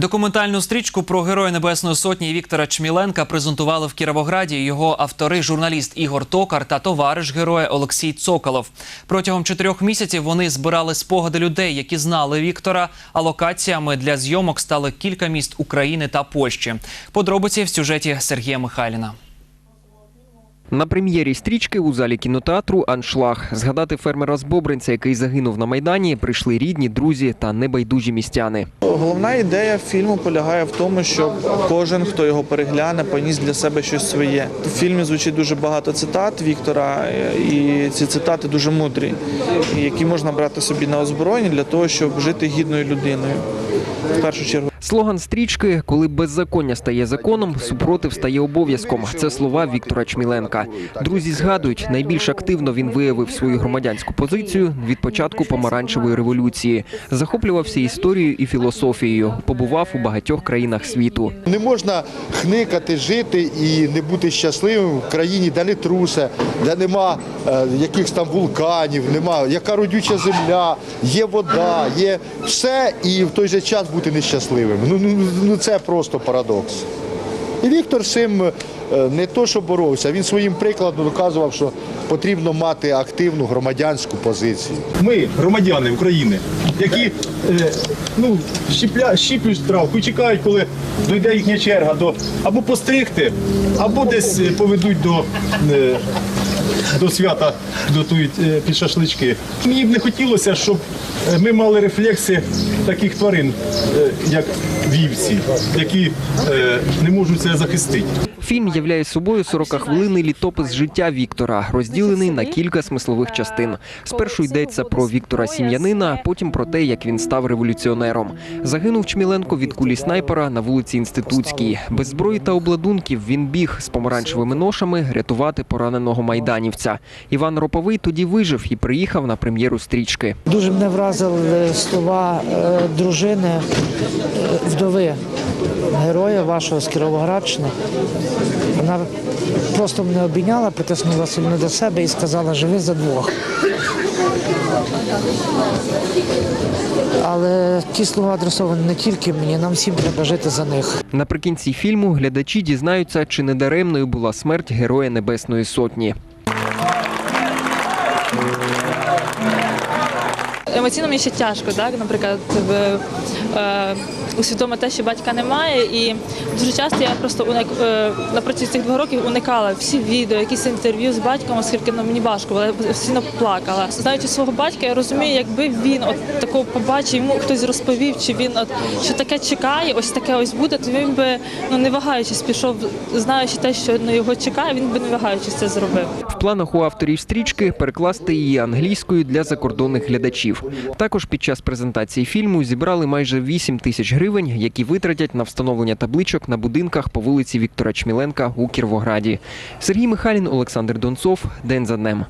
Документальну стрічку про героя Небесної Сотні Віктора Чміленка презентували в Кіровограді його автори, журналіст Ігор Токар та товариш героя Олексій Цоколов. Протягом чотирьох місяців вони збирали спогади людей, які знали Віктора. А локаціями для зйомок стали кілька міст України та Польщі. Подробиці в сюжеті Сергія Михайліна. На прем'єрі стрічки у залі кінотеатру Аншлаг згадати фермера з Бобринця, який загинув на майдані, прийшли рідні, друзі та небайдужі містяни. Головна ідея фільму полягає в тому, щоб кожен, хто його перегляне, поніс для себе щось своє. В фільмі звучить дуже багато цитат Віктора, і ці цитати дуже мудрі, які можна брати собі на озброєння для того, щоб жити гідною людиною. В першу чергу. Слоган стрічки Коли беззаконня стає законом, супротив стає обов'язком. Це слова Віктора Чміленка. Друзі згадують, найбільш активно він виявив свою громадянську позицію від початку помаранчевої революції. Захоплювався історією і філософією. Побував у багатьох країнах світу. Не можна хникати, жити і не бути щасливим в країні, де не трусе, де нема е, якихось там вулканів, нема яка родюча земля, є вода, є все, і в той же час бути нещасливим. Ну, ну, ну це просто парадокс. І Віктор Сим е, не то, що боровся, він своїм прикладом доказував, що потрібно мати активну громадянську позицію. ми, громадяни України, які е, ну, щіпля, щіплють травку чекають, коли дойде їхня черга до або постригти, або десь е, поведуть до, е, до свята, готують під шашлички. Мені б не хотілося, щоб ми мали рефлекси таких тварин, як вівці, які не можуть себе захистити. Фільм являє собою 40-хвилинний літопис життя Віктора, розділений на кілька смислових частин. Спершу йдеться про Віктора Сім'янина, потім про те, як він став революціонером. Загинув Чміленко від кулі снайпера на вулиці Інститутській. Без зброї та обладунків він біг з помаранчевими ношами рятувати пораненого майданівця. Іван Роповий тоді вижив і приїхав на прем'єру стрічки. Дуже мене вразили слова е, дружини е, вдови героя вашого з Кіровоградщини. Вона просто мене обійняла, притиснула сильно до себе і сказала, живи за двох. Але ті слова адресовані не тільки мені, нам всім треба жити за них. Наприкінці фільму глядачі дізнаються, чи недаремною була смерть героя Небесної Сотні. Емоційно мені ще тяжко, так, наприклад, в, е, усвідомити те, що батька немає, і дуже часто я просто уник, е, на протязі цих двох років уникала всі відео, якісь інтерв'ю з батьком, оскільки ну, мені важко, було, я постійно плакала. Знаючи свого батька, я розумію, якби він от такого побачив, йому хтось розповів, чи він от що таке чекає, ось таке ось буде, то він би ну не вагаючись пішов, знаючи те, що ну, його чекає, він би не вагаючись це зробив. В планах у авторів стрічки перекласти її англійською для закордонних глядачів. Також під час презентації фільму зібрали майже 8 тисяч гривень, які витратять на встановлення табличок на будинках по вулиці Віктора Чміленка у Кірвограді. Сергій Михайлін, Олександр Донцов. День за днем.